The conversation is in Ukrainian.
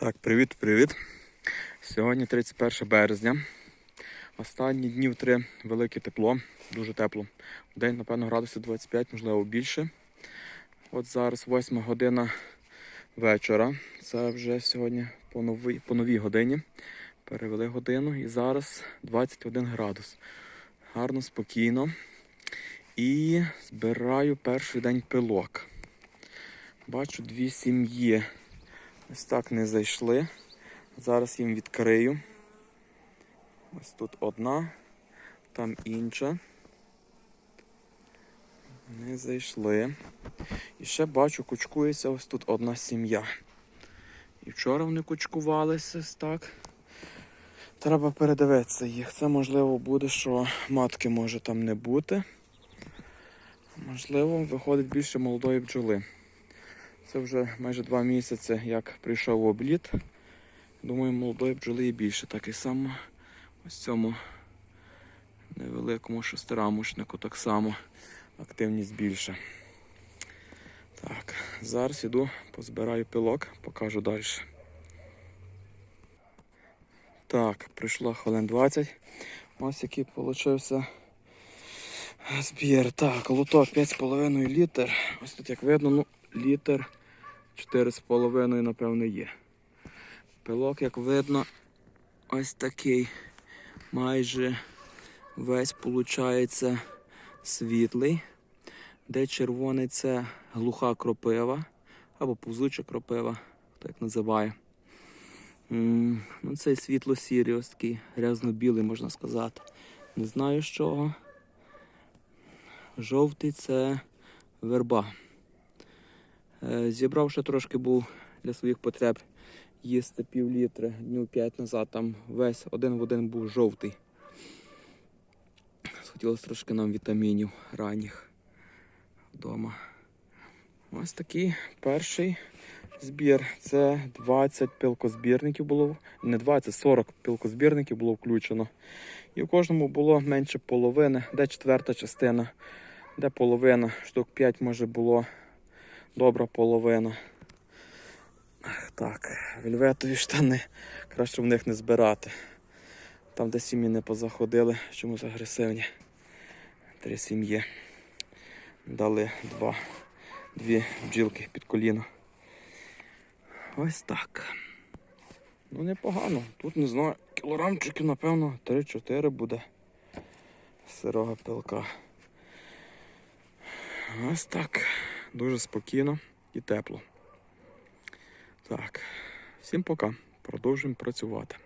Так, привіт-привіт. Сьогодні 31 березня. Останні днів три велике тепло, дуже тепло. День, напевно, градусів 25, можливо, більше. От зараз 8 година вечора. Це вже сьогодні по новій, по новій годині. Перевели годину і зараз 21 градус. Гарно, спокійно. І збираю перший день пилок. Бачу дві сім'ї. Ось так не зайшли. Зараз їм відкрию. Ось тут одна, там інша. Не зайшли. І ще бачу, кучкується ось тут одна сім'я. І вчора вони кучкувалися ось так. Треба передивитися їх. Це можливо буде, що матки може там не бути. Можливо, виходить більше молодої бджоли. Це вже майже два місяці, як прийшов обліт. Думаю, молодої бджоли і більше. Так і само ось цьому невеликому шестирамушнику так само активність більше. Так, зараз іду, позбираю пилок, покажу далі. Так, пройшло хвилин 20. Ось який получився збір. Так, лоток 5,5 літр. Ось тут як видно, ну, літр 4,5, напевно, є. Пилок, як видно, ось такий. Майже весь виходить світлий. Де червоний це глуха кропива або повзуча кропива, хто як називає. Ну, цей світло-сірий, ось такий грязно-білий, можна сказати. Не знаю з чого. Жовтий це верба. Е, Зібрав ще трошки був для своїх потреб їсти пів літри днів 5 назад. Там весь один в один був жовтий. Хотілося трошки нам вітамінів ранніх вдома. Ось такий перший збір. Це 20 пилкозбірників було, не 20, 40 пилкозбірників було включено. І в кожному було менше половини, де четверта частина, де половина, штук 5 може було добра половина. Так, вельветові штани. Краще в них не збирати. Там, де сім'ї не позаходили, чомусь агресивні. Три сім'ї. Дали два, дві бджілки під коліно. Ось так. Ну непогано. Тут не знаю, кілограмчиків, напевно, 3-4 буде сирого пилка. Ось так. Дуже спокійно і тепло. Так, всім пока. Продовжуємо працювати.